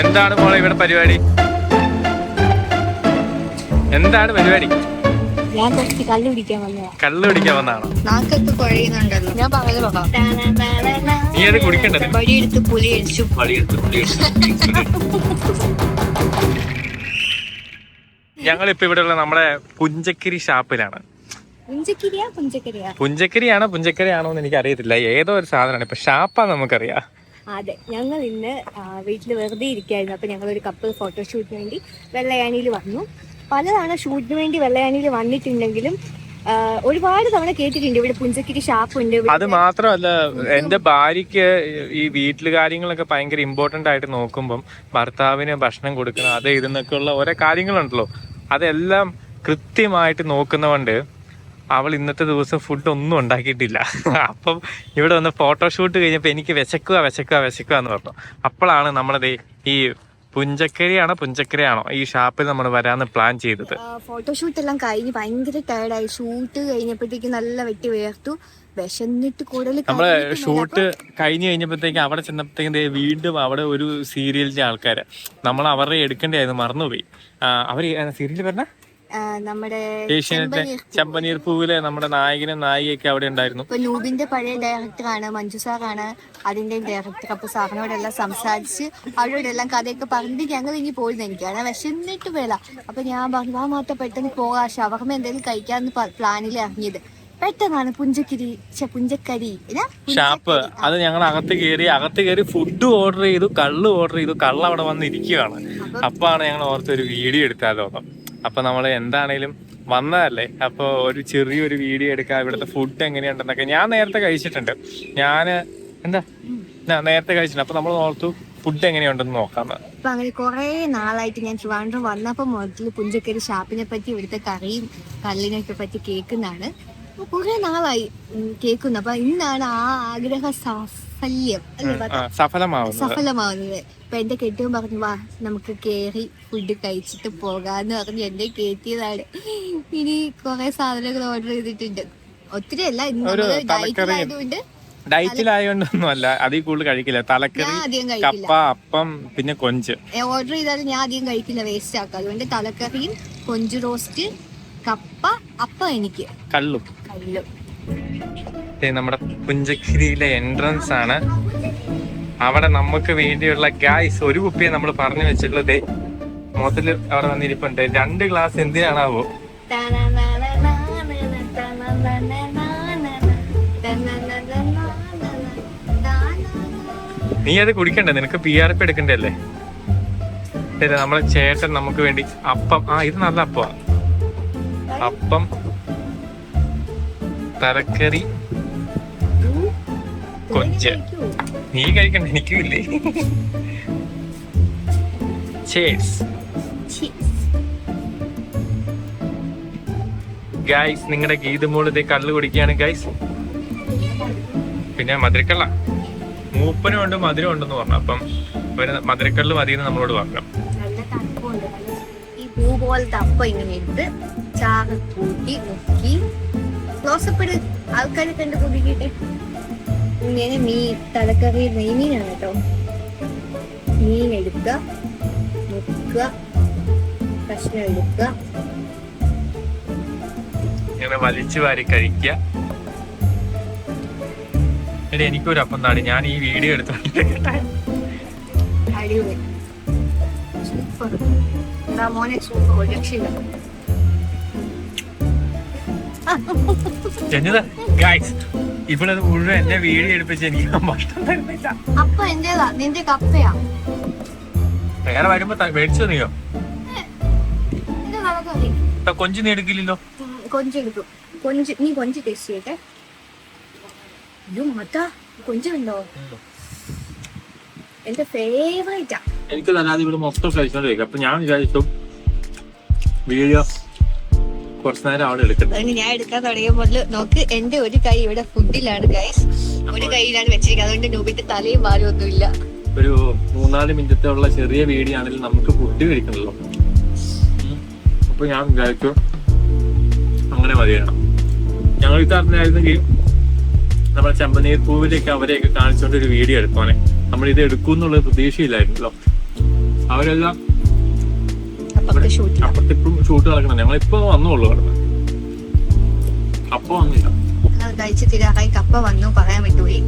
എന്താണ് മോളെ ഇവിടെ പരിപാടി? എന്താണ് പരിപാടി? ഞാൻ കുറച്ച് കല്ല് പിടിക്കാൻ വന്നതാ. കള്ള് പിടിക്കാൻ വന്നാണോ നാക്കൊക്കെ കുഴയുന്നുണ്ടല്ലോ. ഞാൻ പറഞ്ഞത് നീ അത് കുടിക്കണ്ടത്? വഴിയെടുത്ത് പുലി അടിച്ചു. ഞങ്ങളിപ്പോ ഇവിടെ ഉള്ള നമ്മുടെ പുഞ്ചക്കിരി ഷാപ്പിലാണ്. പുഞ്ചക്കരിയാ പുഞ്ചക്കരിയാ? പുഞ്ചക്കരിയാണോ പുഞ്ചക്കരിയാണോ എന്ന് എനിക്ക് അറിയത്തില്ല ഏതോ ഒരു സാധനമാണ്. ഇപ്പൊ ഷാപ്പാ നമുക്കറിയാം. അതെ ഞങ്ങൾ ഇന്ന് വീട്ടിൽ വെറുതെ ഇരിക്കായിരുന്നു അപ്പൊ ഞങ്ങൾ ഒരു കപ്പിൾ ഫോട്ടോഷൂട്ടിന് വേണ്ടി വെള്ളയാണിയിൽ വന്നു. പലതാണ് ഷൂട്ടിന് വേണ്ടി വെള്ളയാണിയിൽ വന്നിട്ടുണ്ടെങ്കിലും ഒരുപാട് തവണ കേട്ടിട്ടുണ്ട്. ഇവിടെ പുഞ്ചക്കിരി ഷാപ്പ് ഉണ്ട് അത് മാത്രമല്ല എന്റെ ഭാര്യക്ക് ഈ വീട്ടിൽ കാര്യങ്ങളൊക്കെ ഭയങ്കര ഇമ്പോർട്ടന്റ് ആയിട്ട് നോക്കുമ്പം ഭർത്താവിന് ഭക്ഷണം കൊടുക്കണം അത് ഇതെന്നൊക്കെ ഉള്ള ഓരോ കാര്യങ്ങളുണ്ടല്ലോ. അതെല്ലാം കൃത്യമായിട്ട് നോക്കുന്നതുകൊണ്ട് അവൾ ഇന്നത്തെ ദിവസം ഫുഡ് ഒന്നും ഉണ്ടാക്കിയിട്ടില്ല. അപ്പം ഇവിടെ വന്ന് ഫോട്ടോഷൂട്ട് കഴിഞ്ഞപ്പോൾ എനിക്ക് വിശക്കുക വിശക്കുക വിശക്കുക എന്ന് പറഞ്ഞു. അപ്പോഴാണ് നമ്മളത് ഈ പുഞ്ചക്കരിയാണോ പുഞ്ചക്കരയാണോ ഈ ഷാപ്പിൽ നമ്മൾ വരാന്ന് പ്ലാൻ ചെയ്തത്. ഫോട്ടോഷൂട്ട് എല്ലാം കഴിഞ്ഞ് ഭയങ്കര ടയർഡായി ഷൂട്ട് കഴിഞ്ഞപ്പോഴത്തേക്ക് നല്ല വെട്ടി വേർത്തു വിശന്നിട്ട് കൂടുതൽ നമ്മൾ ഷൂട്ട് കഴിഞ്ഞു കഴിഞ്ഞപ്പോഴത്തേക്ക് അവിടെ ചെന്നപ്പോഴത്തേക്കും ദേ വീണ്ടും അവിടെ ഒരു സീരിയലിന്റെ ആൾക്കാര്. നമ്മൾ അവരുടെ എടുക്കേണ്ടതായിരുന്നു മറന്നുപോയി. അവർ അവർ സീരിയൽ പറഞ്ഞ നമ്മുടെ ചമ്പനീർ പൂവിലെ നമ്മുടെ നായകനും നായികയൊക്കെ അവിടെ ഉണ്ടായിരുന്നു. ഇപ്പൊ നൂബിന്റെ പഴയ ഡയറക്ടറാണ് മഞ്ജു സാറാണ് അതിന്റെ ഡയറക്ടർ അപ്പൊ സാറിനോടെല്ലാം സംസാരിച്ച് അവരോടെല്ലാം കഥയൊക്കെ പറഞ്ഞിട്ട് ഞങ്ങൾ ഇനി പോയിരുന്നു എനിക്കാണ്. വിശന്നിട്ട് വേള. അപ്പൊ ഞാൻ പറഞ്ഞു വാ മാത്രം പെട്ടെന്ന് പോകാ. ഷവർമ്മ എന്തെങ്കിലും കഴിക്കാന്ന് പ്ലാനിൽ ഇറങ്ങിയത്. പെട്ടെന്നാണ് പുഞ്ചക്കിരി പുഞ്ചക്കരി ഷാപ്പ്. അത് ഞങ്ങൾ അകത്ത് കയറി അകത്ത് കയറി ഫുഡ് ഓർഡർ ചെയ്തു കള്ള് ഓർഡർ ചെയ്തു കള്ള് അവിടെ വന്ന് ഇരിക്കുകയാണ് അപ്പാണ് ഞങ്ങൾ ഓർത്തൊരു വീഡിയോ എടുത്താലോ അപ്പൊ നമ്മൾ എന്താണേലും വന്നതല്ലേ? അപ്പൊ ഒരു ചെറിയൊരു വീഡിയോ എടുക്കാം ഇവിടുത്തെ ഫുഡ് എങ്ങനെയുണ്ടെന്നൊക്കെ ഞാൻ നേരത്തെ കഴിച്ചിട്ടുണ്ട്. ഞാൻ എന്താ? ഞാൻ നേരത്തെ കഴിച്ചിട്ടുണ്ട്. അപ്പൊ നമ്മൾ ഓർത്തു ഫുഡ് എങ്ങനെയുണ്ടെന്ന് നോക്കാം അങ്ങനെ കുറെ നാളായിട്ട് ഞാൻ ട്രിവാൻഡ്രം വന്നപ്പോ മുതൽ പുഞ്ചക്കരി ഷാപ്പിനെ പറ്റി ഇവിടുത്തെ കറിയും കല്ലിനൊക്കെ പറ്റി കേൾക്കുന്നതാണ്. അപ്പൊ കുറെ നാളായി. കേൾക്കുന്നു. അപ്പൊ ഇന്നാണ് ആ ആഗ്രഹ സാഫല്യം? സഫലമാവുന്നത്. സഫലമാവുന്നത്. അപ്പൊ എന്റെ കെട്ടിയും പറഞ്ഞു വാ നമുക്ക് കേറി ഫുഡ് കഴിച്ചിട്ട് പോകാന്ന് പറഞ്ഞ്. എന്നെ കയറ്റിയതാണ് ഇനി കുറെ സാധനങ്ങൾ ഓർഡർ ചെയ്തിട്ടുണ്ട്. ഒത്തിരി അല്ല. ഡയറ്റിലായതുകൊണ്ട് ഡയറ്റിലായോണ്ടൊന്നും അല്ല അതിൽ കൂടുതൽ കഴിക്കില്ല. തലക്കറി കപ്പ അപ്പം പിന്നെ കൊഞ്ച്. ഓർഡർ ചെയ്താലും ഞാൻ അധികം കഴിക്കില്ല വേസ്റ്റ് ആക്കാം. അതുകൊണ്ട് തലക്കറിയും കൊഞ്ച് റോസ്റ്റ് കപ്പ അപ്പം എനിക്ക് കള്ളും. ദേ നമ്മുടെ പുഞ്ചക്കിരിയിലെ എൻട്രൻസ് ആണ്. അവിടെ നമുക്ക് വേണ്ടിയുള്ള ഗായ്സ് ഒരു കുപ്പിയെ നമ്മൾ പറഞ്ഞു വെച്ചിട്ടുള്ളത് മൊത്തത്തിൽ അവിടെ വന്നിരിപ്പുണ്ട്. രണ്ട് ഗ്ലാസ് എന്തിനാണാവോ? നീ അത് കുടിക്കണ്ടേ നിനക്ക് പി ആർ പി എടുക്കണ്ടല്ലേ നമ്മളെ ചേട്ടൻ നമുക്ക് വേണ്ടി അപ്പം. ആ ഇത് നല്ല അപ്പമാ. അപ്പം തലക്കറി കൊഞ്ച്. നീ കഴിക്കണ്ട എനിക്കില്ലേ ചേസ് ഗൈസ് നിങ്ങളുടെ ഗീതമോൾ ഇതേ കള്ളു കുടിക്കുകയാണ് ഗൈസ് പിന്നെ മധുരക്കള്ള. മൂപ്പനും ഉണ്ട് മധുരം ഉണ്ടെന്ന് പറഞ്ഞു. അപ്പം ഒരു മധുരക്കള്ള് മതിയെന്ന് നമ്മളോട് പറഞ്ഞു. ഈ ഇങ്ങനെ എടുത്ത് ചാറ് കൂട്ടി മുക്കി. ക്ലോസപ്പ് ഇട് ആൾക്കാരെ കണ്ട് കുടിക്കട്ടെ ഇങ്ങനെ മീൻ തലക്കറി നെയ്മീനാണ് കേട്ടോ മീൻ എടുക്കുക മുക്കുക കഷ്ണം എടുക്കുക. ഇങ്ങനെ വലിച്ചു വാരി കഴിക്കുക. എടി എനിക്കൊരു അപ്പം താടി. ഞാൻ ഈ വീഡിയോ എടുത്തോണ്ട് അടിപൊളി. സൂപ്പർ മോനെ സൂപ്പർ രക്ഷയില്ല. ജനിത ഗൈസ് ഇവിടെ മുഴുവൻ എന്നെ വീഡിയോ എടുപ്പിച്ച് എനിക്ക് ഭക്ഷണം തരുന്നില്ല. അപ്പൊ എന്റേതാ? നിന്റെ കപ്പയാ? വേറെ വരുമ്പോ ത- മേടിച്ചോ നീയോ നിന്റെ തലക്കറി ഇപ്പൊ കൊഞ്ച് നീ എടുക്കില്ലല്ലോ. കൊഞ്ചെടുക്കും കൊഞ്ച് നീ കൊഞ്ച് ടേസ്റ്റ് ചെയ്യട്ടെ. അയ്യോ മത്താ കൊഞ്ചുണ്ടോ എന്റെ ഫേവറേറ്റാ എനിക്ക് തരാതെ ഇവിടെ മൊത്തം കഴിച്ചോണ്ടിരിക്കും. അപ്പൊ ഞാൻ വിചാരിച്ചു വീഡിയോ കുറച്ചു നേരം അവിടെ എടുക്കട്ടെ. അതുകൊണ്ട് ഞാൻ എടുക്കാൻ തുടങ്ങിയപ്പോൾ നോക്ക് എന്റെ ഒരു കൈ ഇവിടെ ഫുഡിലാണ് ഗൈസ് ഒരു കൈയിലാണ് വെച്ചിരിക്കുന്നത്. അതുകൊണ്ട് നൂബിന്റെ തലയും ഭാരം ഒന്നുമില്ല. ഒരു മൂന്നാൽ മിനിറ്റത്തെ ഉള്ള ചെറിയ വീഡിയോ ആണെങ്കിൽ നമുക്ക് ഫുഡ് കഴിക്കണല്ലോ. അപ്പൊ ഞാൻ വിചാരിച്ചു അങ്ങനെ മതിയാണ് ഞങ്ങൾ ഇത് അറിഞ്ഞായിരുന്നെങ്കിൽ നമ്മുടെ ചെമ്പനീർ പൂവിലേക്ക് അവരെയൊക്കെ കാണിച്ചുകൊണ്ട് ഒരു വീഡിയോ എടുക്കുവാനെ. നമ്മൾ ഇത് എടുക്കും എന്നുള്ള പ്രതീക്ഷയില്ലായിരുന്നല്ലോ അവരെല്ലാം അപ്പുറത്തെ ഷൂട്ട് നടക്കണം. ഞങ്ങൾ ഇപ്പൊ വന്നുള്ളൂ അവിടെ. അപ്പൊ വന്നില്ല. കഴിച്ച് തിരാറായി കപ്പ വന്നു. പറയാൻ വിട്ടുപോയി.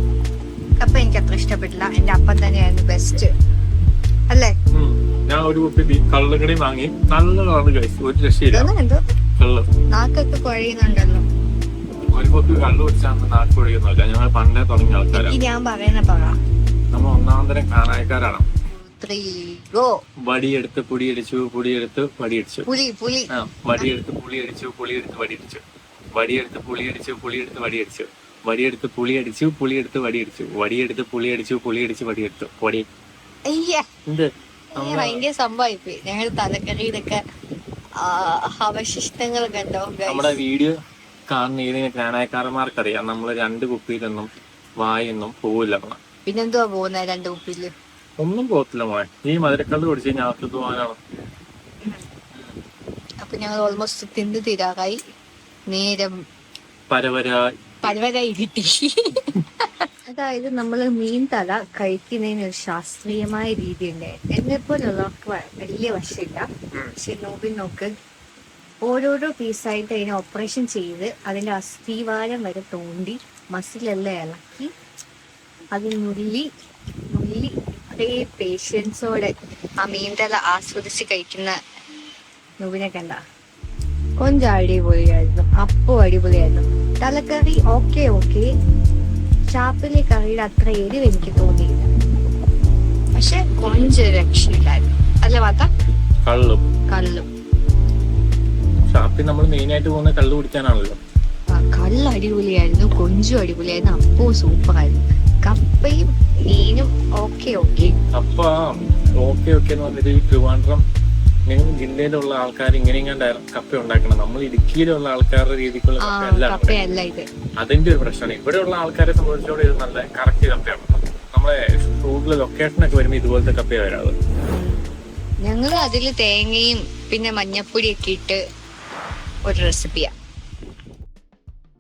കപ്പ എനിക്ക് അത്ര ഇഷ്ടപ്പെട്ടില്ല. എന്റെ അപ്പം തന്നെയായിരുന്നു ബെസ്റ്റ് അല്ലേ? ഞാൻ ഒരു കുപ്പി കള്ളുകടി വാങ്ങി. നല്ല കളറ് കഴിച്ചു. ഒരു രക്ഷയില്ല. നാക്കൊക്കെ കുഴയുന്നുണ്ടല്ലോ. ഒരു കുപ്പി കള്ളു കുടിച്ചാൽ നാക്ക് ഒഴിയുന്നില്ല ഞങ്ങൾ പണ്ടേ തുടങ്ങിയ ആൾക്കാരാണ്. ഈ ഞാൻ പറയുന്ന പറ. നമ്മൾ ഒന്നാം തരം കാണായക്കാരാണ് ത്രീ ഗോ വടിയെടുത്ത് പുടിയടിച്ചു പുടിയെടുത്ത് വടിയടിച്ചു. പുലി പുലി ആ വടിയെടുത്ത് പുളിയടിച്ചു പുളിയെടുത്ത് വടിയടിച്ചു. വടിയെടുത്ത് പുളിയടിച്ചു പുളിയെടുത്ത് വടിയടിച്ചു. വടിയെടുത്ത് പുളിയടിച്ചു പുളിയെടുത്ത് വടിയടിച്ചു. വടിയെടുത്ത് പുളിയടിച്ചു പുളിയടിച്ച് വടിയെടുത്തു. വടി അയ്യേ. എന്ത്? ഭയങ്കര ഭയങ്കര സംഭവമായിപ്പോയി ഞങ്ങൾ തലക്കറിയിലൊക്കെ അവശിഷ്ടങ്ങൾ കണ്ടോ? നമ്മുടെ വീഡിയോ കാണുന്ന ഏതിനെ കാണായക്കാരന്മാർക്കറിയാം നമ്മൾ രണ്ട് കുപ്പിയിലൊന്നും വായൊന്നും പോവില്ല. പിന്നെന്തുവാ പോകുന്ന രണ്ട് കുപ്പിയിൽ? ഒന്നും പോകത്തില്ല മോനെ നീ മധുരക്കള്ള് കുടിച്ച് കഴിഞ്ഞാൽ അകത്ത് പോകാനാണ്? അപ്പൊ ഞങ്ങൾ ഓൾമോസ്റ്റ് തിന്ന് തീരാറായി. നേരം പരവര പരവരായി കിട്ടി. അതായത് നമ്മൾ മീൻ തല കഴിക്കുന്നതിന് ഒരു ശാസ്ത്രീയമായ രീതിയുണ്ട് എന്നെ പോലുള്ളവർക്ക് വലിയ വശമില്ല. പക്ഷെ നോബിൻ നോക്ക് ഓരോരോ പീസായിട്ട് അതിനെ ഓപ്പറേഷൻ ചെയ്ത് അതിന്റെ അസ്ഥിവാരം വരെ തോണ്ടി മസിലെല്ലാം ഇളക്കി അത് നുള്ളി ഇത്രേ പേഷ്യൻസോടെ ആ മീൻതല ആസ്വദിച്ച് കഴിക്കുന്ന നുവിനെ കണ്ട. കൊഞ്ചം അടിപൊളിയായിരുന്നു അപ്പോ അടിപൊളിയായിരുന്നു. തലക്കറി ഓക്കെ ഓക്കെ. ചാപ്പിലെ കറിയുടെ അത്ര എരിവ് എനിക്ക് തോന്നിയില്ല. പക്ഷെ കൊഞ്ച് രക്ഷയില്ലായിരുന്നു. അല്ല വാത്ത? കള്ളും. കള്ളും. ഷാപ്പിൽ നമ്മൾ മെയിൻ ആയിട്ട് പോകുന്ന കള്ള് കുടിക്കാനാണല്ലോ. ആ, കല്ല് അടിപൊളിയായിരുന്നു. കൊഞ്ചും അടിപൊളിയായിരുന്നു. അപ്പവും സൂപ്പറായിരുന്നു. കപ്പയും മീനും ഓക്കെ ഓക്കെ കപ്പ ഓക്കെ ഓക്കെ എന്ന് പറഞ്ഞിട്ട് ഈ ട്രിവാൻഡ്രം ജില്ലയിലുള്ള ആൾക്കാർ ഇങ്ങനെയും കപ്പ ഉണ്ടാക്കണം. നമ്മൾ ഇടുക്കിയിലുള്ള ആൾക്കാരുടെ രീതിക്കുള്ള കപ്പയല്ല ഇത്. അതിന്റെ ഒരു പ്രശ്നമാണ്. ഇവിടെയുള്ള ആൾക്കാരെ സംബന്ധിച്ചോടെ ഇത് നല്ല കറക്റ്റ് കപ്പയാണ്. നമ്മളെ റൂട്ടിലെ ലൊക്കേഷനൊക്കെ വരുമ്പോൾ ഇതുപോലത്തെ കപ്പയാണ് വരാറ്. ഞങ്ങൾ അതിൽ തേങ്ങയും പിന്നെ മഞ്ഞപ്പൊടിയൊക്കെ ഇട്ട് ഒരു റെസിപ്പിയാ